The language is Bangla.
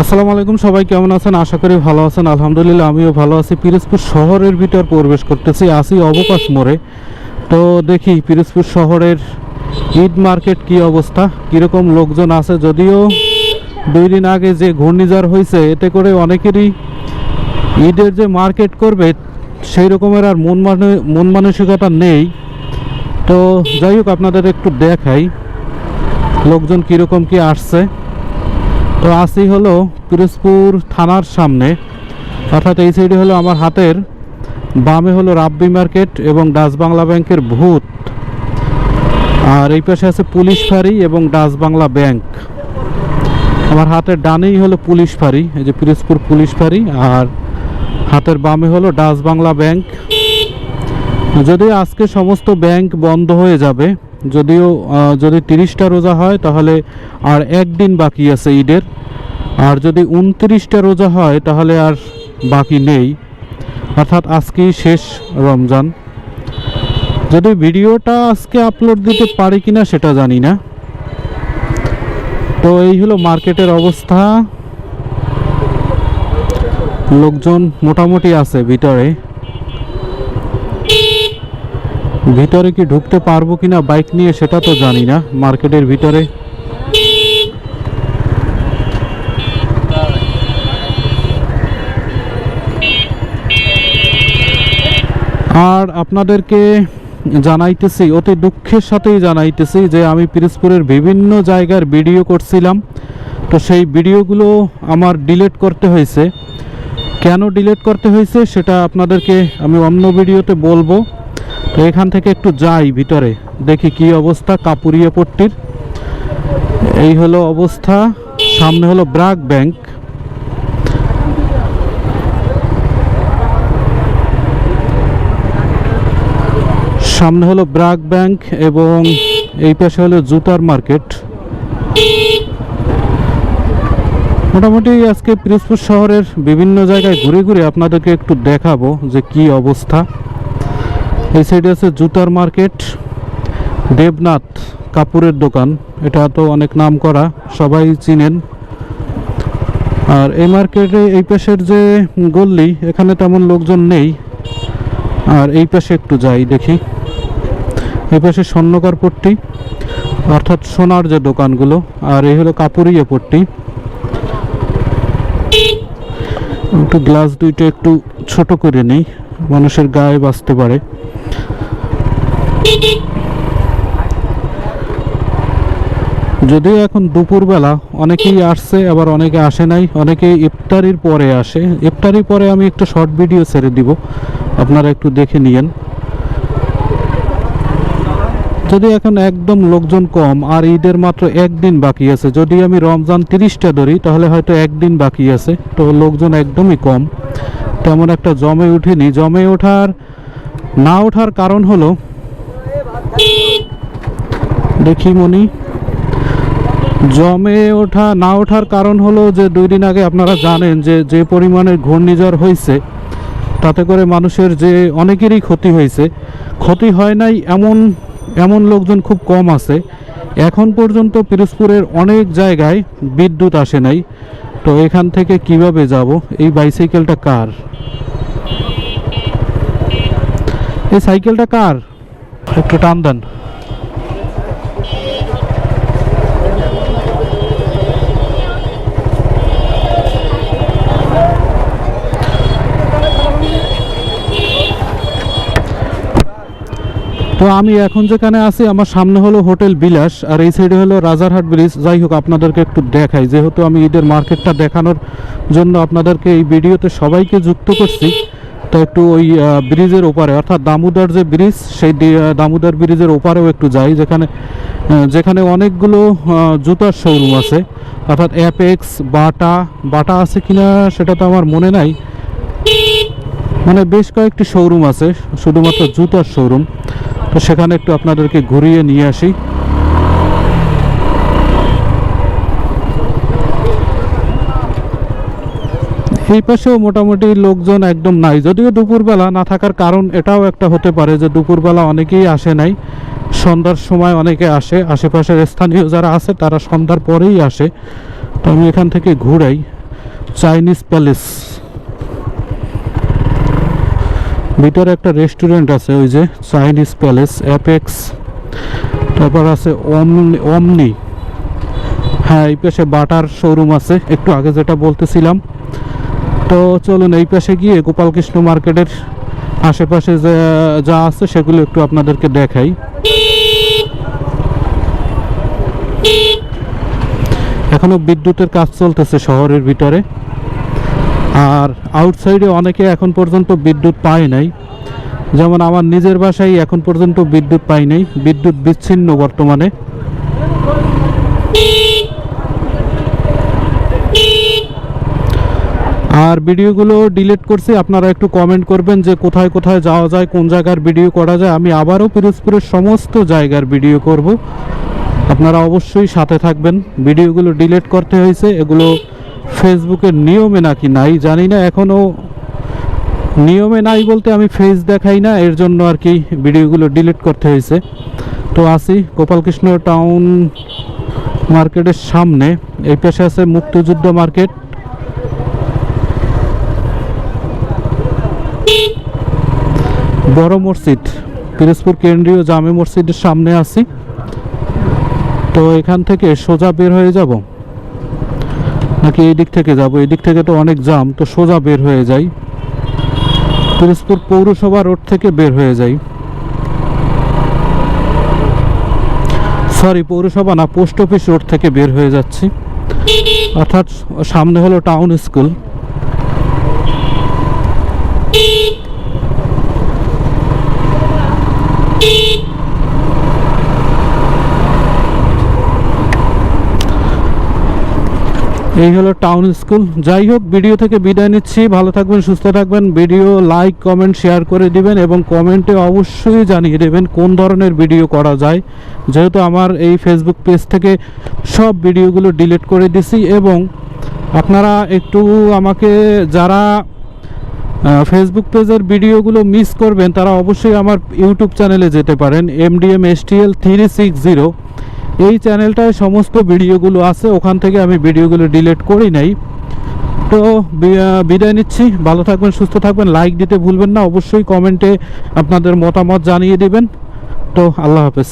আসসালামু আলাইকুম, সবাই কেমন আছেন? আশা করি ভালো আছেন। আলহামদুলিল্লাহ, আমিও ভালো আছি। পিরোজপুর শহরের ভিতর প্রবেশ করতেছি। আসি অবকাশ মোড়ে। তো দেখি, পিরোজপুর শহরের ঈদ মার্কেট কি অবস্থা? কীরকম লোকজন আছে? যদিও দুই দিন আগে যে ঘূর্ণিঝড় হয়েছে, এতে করে অনেকেরই ঈদের যে মার্কেট করবে, সেই রকমের আর মন মানে- মন মানসিকতা নেই। তো যাই হোক, আপনাদের একটু দেখাই, লোকজন কীরকম কি আসছে। তো আসি হলো পিরোজপুর থানার সামনে। অর্থাৎ এই সাইডে হলো আমার হাতের, বামে হলো রাব্বি মার্কেট এবং ডাচ বাংলা ব্যাংকের ভূত। আর এই পাশে আছে পুলিশ ফাঁড়ি এবং ডাচ বাংলা ব্যাংক। আমার হাতের ডানেই হলো পুলিশ ফাঁড়ি, এই যে পিরোজপুর পুলিশ ফাঁড়ি, আর হাতের বামে হলো ডাচ বাংলা ব্যাংক। যদি আজকে সমস্ত ব্যাংক বন্ধ হয়ে যাবে যদিও যদি তিরিশটা রোজা হয়, তাহলে আর একদিন বাকি আছে ঈদের। আর যদি উনত্রিশটা রোজা হয়, তাহলে আর বাকি নেই। অর্থাৎ আজকেই শেষ রমজান। যদি ভিডিওটা আজকে আপলোড দিতে পারি কিনা সেটা জানি না। তো এই হলো মার্কেটের অবস্থা। লোকজন মোটামুটি আছে ভিতরে। ভিতরে কি ঢুকতে পারব কিনা বাইক নিয়ে সেটা তো জানি না, মার্কেটের ভিতরে। আর আপনাদেরকে জানাইতেছি, অতি দুঃখের সাথেই জানাইতেছি যে আমি পিরোজপুরের বিভিন্ন জায়গার ভিডিও করছিলাম। তো সেই ভিডিওগুলো আমার ডিলিট করতে হয়েছে। কেন ডিলিট করতে হয়েছে সেটা আপনাদেরকে আমি অন্য ভিডিওতে বলব। তো এখান থেকে একটু যাই ভিতরে, দেখি কি অবস্থা কাপুরিয়া পট্টির। এই হলো অবস্থা, সামনে হলো ব্রাক ব্যাংক। সামনে হলো ব্রাক ব্যাংক এবং এই পাশে হলো জুতার মার্কেট। মোটামুটি আজকে পিরোজপুর শহরের বিভিন্ন জায়গায় ঘুরে ঘুরে আপনাদেরকে একটু দেখাবো যে কি অবস্থা। এই সাইডে আছে জুতার মার্কেট, দেবনাথ কাপুরের দোকান। এটা তো অনেক নাম করা, সবাই চিনেন। আর এই মার্কেটে এই পাশের যে গল্লি এখানে তেমন লোকজন নেই। আর এই পাশে একটু যাই দেখি। এই পাশে স্বর্ণকার পট্টি, অর্থাৎ সোনার যে দোকানগুলো, আর এই হলো কাপুরিয়া পট্টি। একটু গ্লাস দুইটা একটু ছোট করে নেই, মানুষের গায়ে বাঁচতে পারে। যদিও এখন দুপুরবেলা, অনেকেই আসছে, আবার অনেকে আসে নাই, অনেকে ইফতারির পরে আসে। ইফতারির পরে আমি একটা শর্ট ভিডিও ছেড়ে দিব। আপনারা একটু দেখে নিয়েন। যদি এখন একদম লোকজন কম, আর ঈদের মাত্র একদিন বাকি আছে। যদি আমি রমজান তিরিশটা ধরি, তাহলে হয়তো একদিন বাকি আছে। তো লোকজন একদমই কম। তেমন একটা জমে উঠেনি। জমে ওঠার, না ওঠার কারণ হলো দেখি মনি। জমে ওঠা, না ওঠার কারণ হলো যে দুই দিন আগে আপনারা জানেন যে যে পরিমাণে ঘূর্ণিঝড় হয়েছে, তাতে করে মানুষের যে অনেকেরই ক্ষতি হয়েছে। ক্ষতি হয় নাই এমন এমন লোকজন খুব কম আছে। এখন পর্যন্ত পিরোজপুরের অনেক জায়গায় বিদ্যুৎ আসে নাই। তো এখান থেকে কীভাবে যাব? এই বাইসাইকেলটা কার? এই সাইকেলটা কার? একটু টান দেন। তো আমি এখন যেখানে আছি, আমার সামনে হলো হোটেল বিলাস, আর এই সাইডে হলো রাজারহাট ব্রিজ যাই হোক, আপনাদেরকে একটু দেখাই। যেহেতু আমি ঈদের মার্কেটটা দেখানোর জন্য আপনাদেরকে এই ভিডিওতে সবাইকে যুক্ত করছি তো একটু ওই ব্রিজের ওপারে, অর্থাৎ দামোদর যে ব্রিজ, সেই দামোদর ব্রিজের ওপারেও একটু যাই, যেখানে যেখানে অনেকগুলো জুতার শোরুম আছে। অর্থাৎ অ্যাপেক্স বাটা বাটা আছে কিনা সেটা তো আমার মনে নাই। মানে বেশ কয়েকটি শোরুম আছে, শুধুমাত্র জুতার শোরুম তো সেখানে একটু আপনাদেরকে ঘুরিয়ে নিয়ে আসি। এই পাশেও মোটামুটি লোকজন একদম নাই। যদিও দুপুরবেলা না থাকার কারণ এটাও একটা হতে পারে যে দুপুরবেলা অনেকেই আসে নাই। সন্ধ্যার সময় অনেকে আসে। আশেপাশের স্থানীয় যারা আছে, তারা সন্ধ্যার পরেই আসে। তো আমি এখান থেকে ঘুরাই। Chinese palace. ভিতরে একটা রেস্টুরেন্ট আছে, ওই যে চাইনিজ প্যালেস, অ্যাপেক্স। তারপর আছে অমনি অমনি। হ্যাঁ এই পাশে বাটার শোরুম আছে। একটু আগে যেটা বলতেছিলাম তো চলুন এই পাশে গিয়ে গোপালকৃষ্ণ মার্কেটের আশেপাশে যে আছে সেগুলো একটু আপনাদেরকে দেখাই। এখনও বিদ্যুতের কাজ চলতেছে শহরের ভিতরে। আর আউটসাইডে অনেকে এখন পর্যন্ত বিদ্যুৎ পায় নাই। যেমন আমার নিজের বাসায় এখন পর্যন্ত বিদ্যুৎ পাই নাই। বিদ্যুৎ বিচ্ছিন্ন বর্তমানে। আর ভিডিওগুলো ডিলিট করছি, আপনারা একটু কমেন্ট করবেন যে কোথায় কোথায় যাওয়া যায়, কোন জায়গার ভিডিও করা যায়। আমি আবারও পিরোজপুরের সমস্ত জায়গার ভিডিও করব। আপনারা অবশ্যই সাথে থাকবেন। ভিডিওগুলো ডিলিট করতে হয়েছে, এগুলো ফেসবুকের নিয়মে নাকি নাই জানি না এখনও নিয়মে নাই বলতে আমি ফেস দেখাই না, এর জন্য আর কি ভিডিওগুলো ডিলিট করতে হয়েছে। তো আসি, গোপালকৃষ্ণ টাউন মার্কেটের সামনে, এই পাশে আছে মুক্তিযুদ্ধ মার্কেট বড় মসজিদ, পিরোজপুর কেন্দ্রীয় জামে মসজিদের সামনে আছি। তো এখান থেকে সোজা বের হয়ে যাব। নাকি এই দিক থেকে যাব? এই দিক থেকে তো অনেক জাম, তো সোজা বের হয়ে যাই। পিরোজপুর পৌরসভা রোড থেকে বের হয়ে যাই। সরি পৌরসভা না, পোস্ট অফিস রোড থেকে বের হয়ে যাচ্ছি। অর্থাৎ সামনে হলো টাউন স্কুল এই হলো টাউন স্কুল যাই হোক ভিডিও থেকে বিদায় নিচ্ছি। ভালো থাকবেন, সুস্থ থাকবেন। ভিডিও লাইক কমেন্ট শেয়ার করে দিবেন এবং কমেন্টে অবশ্যই জানিয়ে দেবেন কোন ধরনের ভিডিও করা যায়। যেহেতু আমার এই ফেসবুক পেজ থেকে সব ভিডিওগুলো ডিলিট করে দিছি এবং আপনারা একটু আমাকে যারা ফেসবুক পেজের ভিডিওগুলো মিস করবেন, তারা অবশ্যই আমার ইউটিউব চ্যানেলে যেতে পারেন MDM STL three six zero এই চ্যানেলটায় সমস্ত ভিডিওগুলো আছে, ওখান থেকে আমি ভিডিওগুলো ডিলিট করি নাই। তো বিদায় নিচ্ছি, ভালো থাকবেন, সুস্থ থাকবেন লাইক দিতে ভুলবেন না, অবশ্যই কমেন্টে আপনাদের মতামত জানিয়ে দিবেন। তো, আল্লাহ হাফেজ।